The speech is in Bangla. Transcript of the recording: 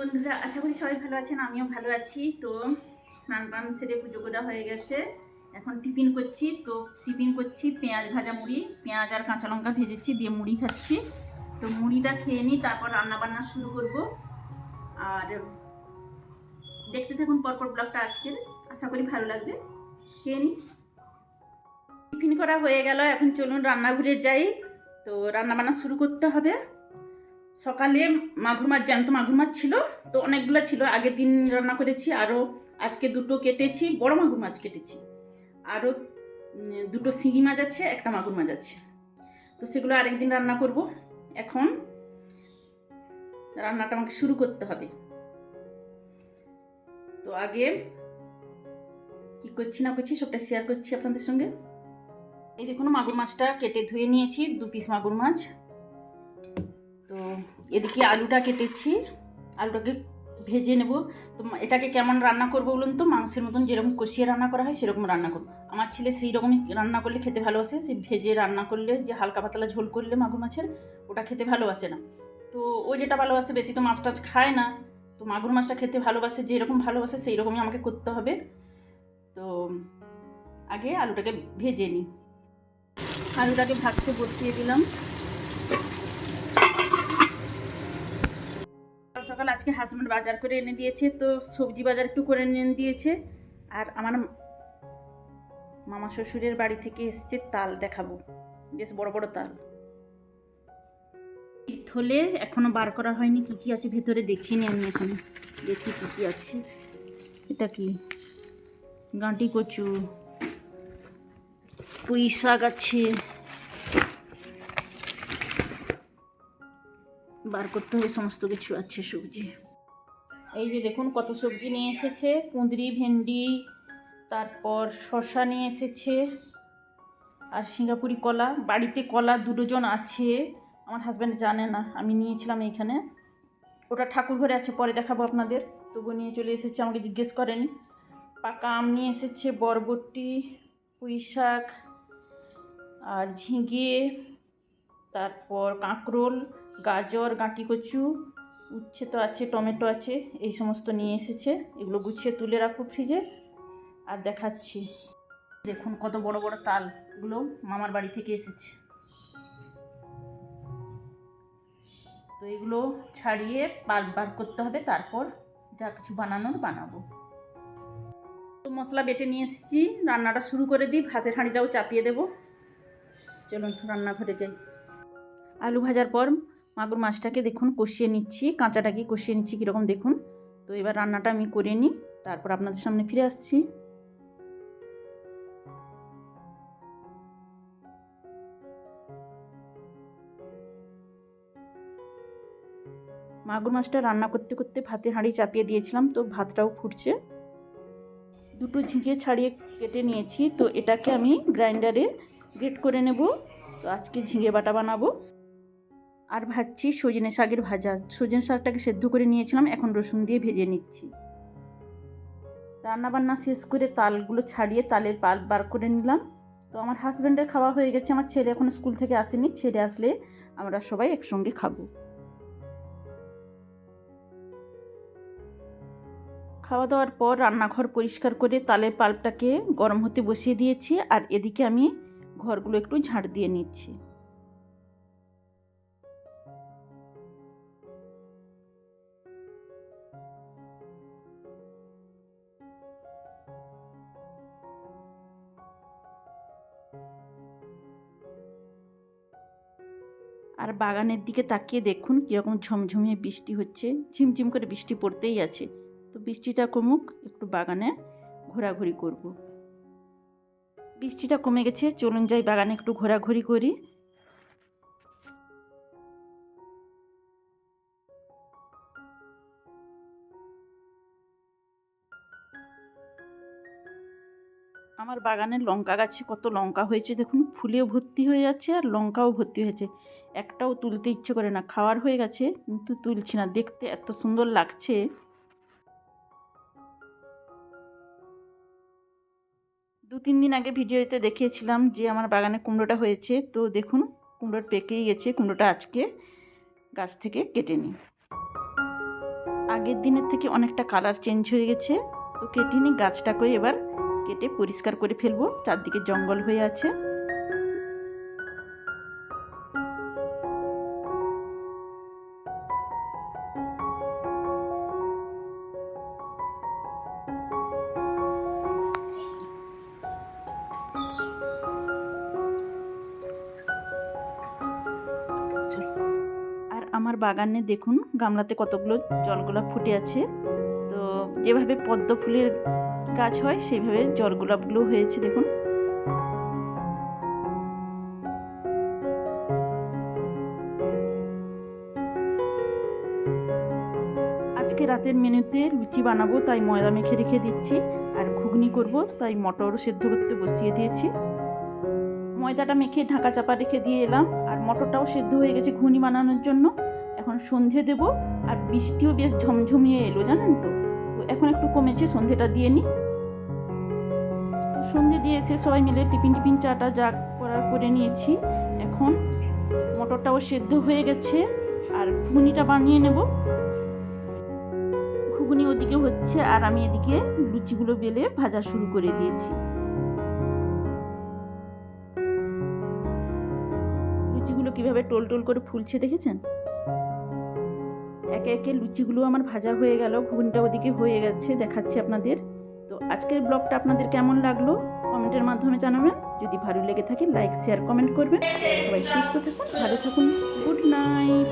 বন্ধুরা। আশা করি সবাই ভালো আছেন, আমিও ভালো আছি। তো স্নান টান সেরে পুজো করা হয়ে গেছে। এখন টিফিন করছি। তো টিফিন করছি পেঁয়াজ ভাজা মুড়ি। পেঁয়াজ আর কাঁচা লঙ্কা ভেজেছি, দিয়ে মুড়ি খাচ্ছি। তো মুড়িটা খেয়ে নিই, তারপর রান্না বান্না শুরু করব। আর দেখতে থাকুন, পরপর ব্লগটা আজকের। আশা করি ভালো লাগবে। খেয়ে নিই। টিফিন করা হয়ে গেল, এখন চলুন রান্নাঘরে যাই। তো রান্না বান্না শুরু করতে হবে। সকালে মাগুর মাছ জ্যান্ত মাগুর মাছ ছিল, তো অনেকগুলো ছিল। আগের দিন রান্না করেছি, আরও আজকে দুটো কেটেছি, বড় মাগুর মাছ কেটেছি। আরও দুটো শিঙি মাছ আছে, একটা মাগুর মাছ আছে। তো সেগুলো আরেকদিন রান্না করব। এখন রান্নাটা আমাকে শুরু করতে হবে। তো আগে কি করছি না করছি সবটা শেয়ার করছি আপনাদের সঙ্গে। এই দেখুন, মাগুর মাছটা কেটে ধুয়ে নিয়েছি, দু পিস মাগুর মাছ। তো এদিকে আলুটা কেটেছি, আলুটাকে ভেজে নেব। তো এটাকে কেমন রান্না করব বলুন তো? মাংসের মতন যেরকম কষিয়ে রান্না করা হয়, সেরকম রান্না করব। আমার ছেলে সেই রকমই রান্না করলে খেতে ভালোবাসে সেই ভেজে রান্না করলে, যে হালকা পাতলা ঝোল করলে মাগুর মাছের, ওটা খেতে ভালোবাসে না। তো ও যেটা ভালোবাসে, বেশি তো মাছ টাছ খায় না। তো মাগুর মাছটা খেতে ভালোবাসে যেরকম ভালোবাসে সেই রকমই আমাকে করতে হবে। তো আগে আলুটাকে ভেজে নিই। আলুটাকে ভাজতে বসিয়ে দিলাম। সকাল সকাল আজকে হাজব্যান্ড বাজার করে এনে দিয়েছে, তো সবজি বাজার একটু করে এনে দিয়েছে। আর আমার মামা শ্বশুরের বাড়ি থেকে এসছে তাল দেখাবো, বেশ বড় বড় তাল। থলে এখনও বার করা হয়নি, কি কি আছে ভেতরে দেখিনি আমি এখন। দেখি কি কি আছে। এটা কি? গাঁটি কচু, পুঁই শাক আছে। বার করতে হবে সমস্ত কিছু আছে, সবজি। এই যে দেখুন কত সবজি নিয়ে এসেছে, কুঁদরি, ভেন্ডি, তারপর শশা নিয়ে এসেছে, আর সিঙ্গাপুরি কলা। বাড়িতে কলা দুটোজন আছে। আমার হাজব্যান্ড জানে না, আমি নিয়েছিলাম এইখানে। ওটা ঠাকুর ঘরে আছে, পরে দেখাবো আপনাদের। তবু নিয়ে চলে এসেছে, আমাকে জিজ্ঞেস করেনি। পাকা আম নিয়ে এসেছে, বরবটি, পুঁই শাক, আর ঝিঙে, তারপর কাঁকরোল, গাজর, গাঁটি কচু, উচ্ছে তো আছে, টমেটো আছে, এই সমস্ত নিয়ে এসেছে। এগুলো গুছিয়ে তুলে রাখো ফ্রিজে আর দেখাচ্ছি। দেখুন কত বড় বড় তাল, এগুলো মামার বাড়ি থেকে এসেছে। তো এগুলো ছাড়িয়ে পাল বার করতে হবে। তারপর যা কিছু বানানোর বানাবো। তো মশলা বেটে নিয়ে এসেছি। রান্নাটা শুরু করে দিই। ভাতের হাঁড়িটাও চাপিয়ে দেবো। চলুন রান্নাঘরে যাই। আলু ভাজার পর মাগুর মাছটাকে দেখুন, কষিয়ে নিচ্ছি। কাঁচাটাকে কষিয়ে নিচ্ছি কীরকম দেখুন। তো এবার রান্নাটা আমি করে নিই। তারপর আপনাদের সামনে ফিরে আসছি। মাগুর মাছটা রান্না করতে করতে ভাতে হাঁড়ি চাপিয়ে দিয়েছিলাম, তো ভাতটাও ফুটছে। দুটো ঝিঁকে ছাড়িয়ে কেটে নিয়েছি, তো এটাকে আমি গ্রাইন্ডারে গ্রেট করে নেব, তো আজকে ঝিঙে বাটা বানাবো। আর ভাজছি সজনে শাকের ভাজা, সজনে শাকটাকে সেদ্ধ করে নিয়েছিলাম, এখন রসুন দিয়ে ভেজে নিচ্ছি। রান্নাবান্না শেষ করে তালগুলো ছাড়িয়ে তালের পাল বার করে নিলাম, তো আমার হাজব্যান্ডের খাওয়া হয়ে গেছে, আমার ছেলে এখন স্কুল থেকে আসেনি ছেলে আসলে আমরা সবাই একসঙ্গে খাব। খাওয়া দাওয়ার পর রান্নাঘর পরিষ্কার করে তালের পাল্পটাকে গরম হতে বসিয়ে দিয়েছি আর এদিকে আমি ঘরগুলো একটু ঝাড় দিয়ে নিচ্ছি। আর বাগানের দিকে তাকিয়ে দেখুন কীরকম ঝমঝমিয়ে বৃষ্টি হচ্ছে, ঝিমঝিম করে বৃষ্টি পড়তেই আছে। তো বৃষ্টিটা কমুক, একটু বাগানে ঘোরাঘুরি করব। বৃষ্টিটা কমে গেছে, চলুন যাই বাগানে একটু ঘোরাঘুরি করি। আমার বাগানের লঙ্কা গাছে কত লঙ্কা হয়েছে দেখুন, ফুলেও ভর্তি হয়ে যাচ্ছে আর লঙ্কাও ভর্তি হয়েছে। একটাও তুলতে ইচ্ছে করে না, খাওয়ার হয়ে গেছে, কিন্তু তুলছি না, দেখতে এত সুন্দর লাগছে। দু তিন দিন আগে ভিডিওতে দেখিয়েছিলাম যে আমার বাগানে কুমড়োটা হয়েছে। তো দেখুন, কুমড়োর পেকেই গেছে, কুমড়োটা আজকে গাছ থেকে কেটে নিই। আগের দিনের থেকে অনেকটা কালার চেঞ্জ হয়ে গেছে। তো কেটে নিই গাছটাকে এবার কেটে পরিষ্কার করে ফেলব। চারদিকে জঙ্গল হয়ে আছে। আমার বাগানে দেখুন, গামলাতে কতগুলো জলগোলাপ ফুটে আছে। তো যেভাবে পদ্ম ফুলের গাছ হয়, সেইভাবে জলগোলাপগুলো হয়েছে, দেখুন। আজকে রাতের মেনুতে লুচি বানাবো, তাই ময়দা মেখে রেখে দিচ্ছি। আর ঘুগনি করব, তাই মটর সেদ্ধ করতে বসিয়ে দিয়েছি। ময়দাটা মেখে ঢাকা চাপা রেখে দিয়ে এলাম। আর মটরটাও সেদ্ধ হয়ে গেছে ঘুগনি বানানোর জন্য। এখন সন্ধে দেব আর বৃষ্টিও বেশ ঝমঝমিয়ে এলো, জানেন তো? এখন একটু কমেছে, সন্ধেটা দিয়ে নিই। সন্ধে দিয়ে এসে সবাই মিলে টিফিন টিফিন চাটা যা করার করে নিয়েছি। এখন মটরটাও সেদ্ধ হয়ে গেছে আর ঘুগনিটা বানিয়ে নেব। ঘুগনি ওদিকে হচ্ছে আর আমি এদিকে লুচিগুলো বেলে ভাজা শুরু করে দিয়েছি। লুচিগুলো কীভাবে টোল টোল করে ফুলছে দেখেছেন? একে একে লুচিগুলো আমার ভাজা হয়ে গেল, ঘুগনিটা ওদিকে হয়ে গেছে, দেখাচ্ছি আপনাদের। তো আজকের ব্লগটা আপনাদের কেমন লাগল? কমেন্টের মাধ্যমে জানাবেন। যদি ভালো লেগে থাকে, লাইক, শেয়ার, কমেন্ট করবেন। সবাই সুস্থ থাকুন, ভালো থাকুন। Good night.